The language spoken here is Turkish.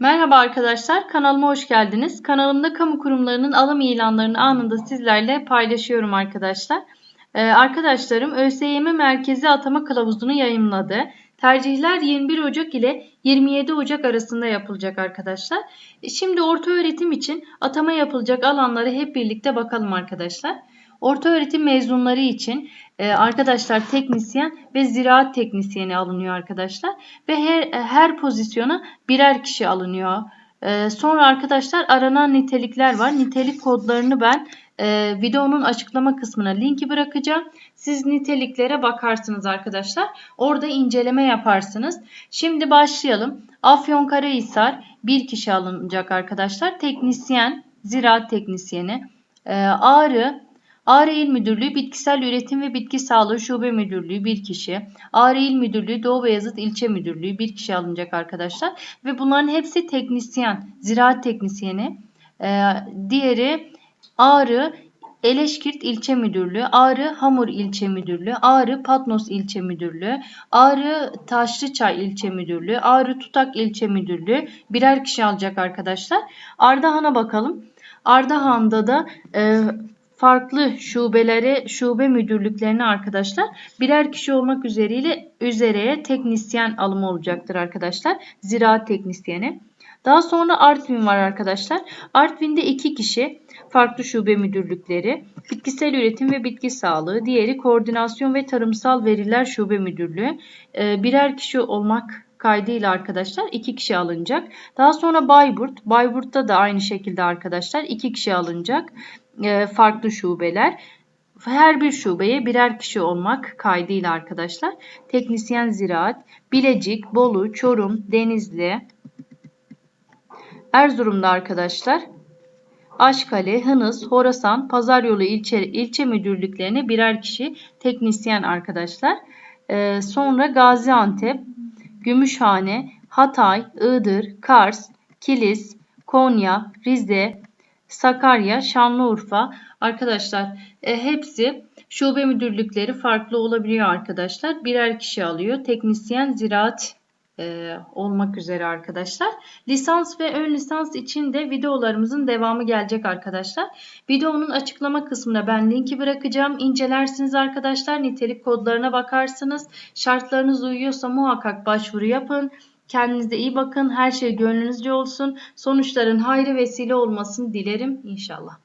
Merhaba arkadaşlar, kanalıma hoş geldiniz. Kanalımda kamu kurumlarının alım ilanlarını anında sizlerle paylaşıyorum arkadaşlar. Ee, arkadaşlarım ÖSYM Merkezi Atama Kılavuzu'nu yayımladı. Tercihler 21 Ocak ile 27 Ocak arasında yapılacak arkadaşlar. E, Şimdi orta öğretim için atama yapılacak alanları hep birlikte bakalım arkadaşlar. Orta öğretim mezunları için e, arkadaşlar teknisyen ve ziraat teknisyeni alınıyor arkadaşlar. Ve her, her pozisyona birer kişi alınıyor. E, sonra arkadaşlar aranan nitelikler var. Nitelik kodlarını ben e, videonun açıklama kısmına linki bırakacağım. Siz niteliklere bakarsınız arkadaşlar. Orada inceleme yaparsınız. Şimdi başlayalım. Afyonkarahisar bir kişi alınacak arkadaşlar. Teknisyen, ziraat teknisyeni. E, Ağrı Ağrı İl Müdürlüğü Bitkisel Üretim ve Bitki Sağlığı Şube Müdürlüğü bir kişi. Ağrı İl Müdürlüğü Doğu Beyazıt İlçe Müdürlüğü bir kişi alınacak arkadaşlar. Ve bunların hepsi teknisyen, ziraat teknisyeni. Ee, diğeri Ağrı Eleşkirt İlçe Müdürlüğü, Ağrı Hamur İlçe Müdürlüğü, Ağrı Patnos İlçe Müdürlüğü, Ağrı Taşlıçay İlçe Müdürlüğü, Ağrı Tutak İlçe Müdürlüğü birer kişi alacak arkadaşlar. Ardahan'a bakalım. Ardahan'da da e, farklı şubeleri, şube müdürlüklerine arkadaşlar birer kişi olmak üzeriyle üzereye teknisyen alımı olacaktır arkadaşlar. Ziraat teknisyeni. Daha sonra Artvin var arkadaşlar. Artvin'de iki kişi farklı şube müdürlükleri, bitkisel üretim ve bitki sağlığı, diğeri koordinasyon ve tarımsal veriler şube müdürlüğü. Ee, birer kişi olmak kaydıyla arkadaşlar iki kişi alınacak. Daha sonra Bayburt. Bayburt'ta da aynı şekilde arkadaşlar iki kişi alınacak. E, farklı şubeler. Her bir şubeye birer kişi olmak kaydıyla arkadaşlar. Teknisyen ziraat, Bilecik, Bolu, Çorum, Denizli, Erzurum'da arkadaşlar. Aşkale, Hınıs, Horasan, Pazaryolu ilçe, ilçe müdürlüklerine birer kişi teknisyen arkadaşlar. Ee, sonra Gaziantep, Gümüşhane, Hatay, Iğdır, Kars, Kilis, Konya, Rize, Sakarya, Şanlıurfa arkadaşlar e, hepsi şube müdürlükleri farklı olabiliyor arkadaşlar. Birer kişi alıyor. Teknisyen ziraat e, olmak üzere arkadaşlar. Lisans ve ön lisans için de videolarımızın devamı gelecek arkadaşlar. Videonun açıklama kısmına ben linki bırakacağım. İncelersiniz arkadaşlar. Nitelik kodlarına bakarsınız. Şartlarınız uyuyorsa muhakkak başvuru yapın. Kendinize iyi bakın. Her şey gönlünüzce olsun. Sonuçların hayırlı vesile olmasını dilerim inşallah.